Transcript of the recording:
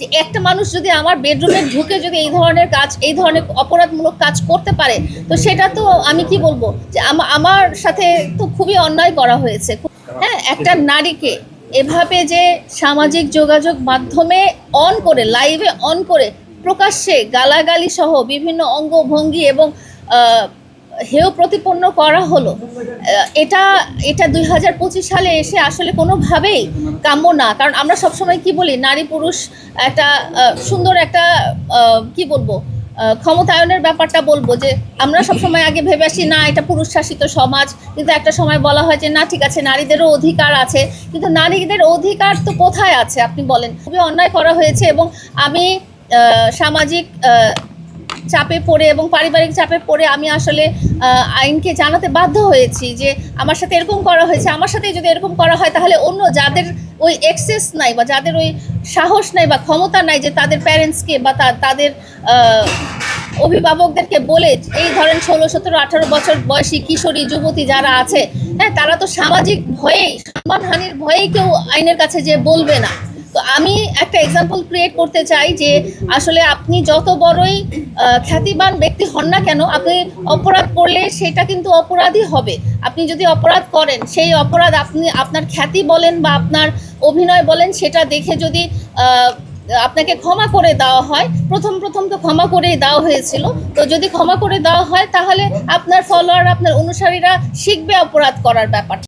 যে একটা মানুষ যদি আমার বেডরুমে ঢুকে যদি এই ধরনের কাজ, এই ধরনের অপরাধমূলক কাজ করতে পারে, তো সেটা তো আমি কি বলব? যে আমা- আমার সাথে তো খুবই অন্যায় করা হয়েছে। হ্যাঁ একটা নারীকে এভাবে যে সামাজিক যোগাযোগ মাধ্যমে অন করে লাইভে অন করে, প্রকাশ্যে গালাগালি সহ বিভিন্ন অঙ্গভঙ্গি এবং হেয় প্রতিপন্ন করা হলো। এটা এটা দুই হাজার পঁচিশ সালে এসে আসলে কোনোভাবেই কাম্য না। কারণ আমরা সবসময় কি বলি, নারী পুরুষ একটা সুন্দর একটা কি বলব ক্ষমতায়নের ব্যাপারটা বলব যে, আমরা সবসময় আগে ভেবে আসি, না, এটা পুরুষ শাসিত সমাজ। কিন্তু একটা সময় বলা হয় যে, না, ঠিক আছে, নারীদেরও অধিকার আছে। কিন্তু নারীদের অধিকার তো কোথায় আছে, আপনি বলেন? খুবই অন্যায় করা হয়েছে এবং আমি সামাজিক চাপে পড়ে এবং পারিবারিক চাপে পড়ে আমি আসলে আইনকে জানাতে বাধ্য হয়েছি যে আমার সাথে এরকম করা হয়েছে, আমার সাথে যদি এরকম করা হয় তাহলে অন্য যাদের ওই এক্সেস নাই বা যাদের ওই সাহস নাই বা ক্ষমতা নাই যে তাদের প্যারেন্টসকে বা তাদের অভিভাবকদেরকে বলে এই ধরেন ষোলো, সতেরো, আঠারো বছর বয়সী কিশোরী, যুবতী যারা আছে হ্যাঁ তারা তো সামাজিক ভয়েই সম্মানহানির ভয়েই কেউ আইনের কাছে যে বলবে না। তো আমি একটা এক্সাম্পল ক্রিয়েট করতে চাই যে আসলে আপনি যত বড়ই খ্যাতিবান ব্যক্তি হন না কেন, আপনি অপরাধ করলে সেটা কিন্তু অপরাধই হবে। আপনি যদি অপরাধ করেন, সেই অপরাধ আপনি, আপনার খ্যাতি বলেন বা আপনার অভিনয় বলেন, সেটা দেখে যদি আপনাকে ক্ষমা করে দেওয়া হয়, প্রথম প্রথম তো ক্ষমা করেই দেওয়া হয়েছিল, তো যদি ক্ষমা করে দেওয়া হয়, তাহলে আপনার ফলোয়ার আপনার অনুসারীরা শিখবে অপরাধ করার ব্যাপার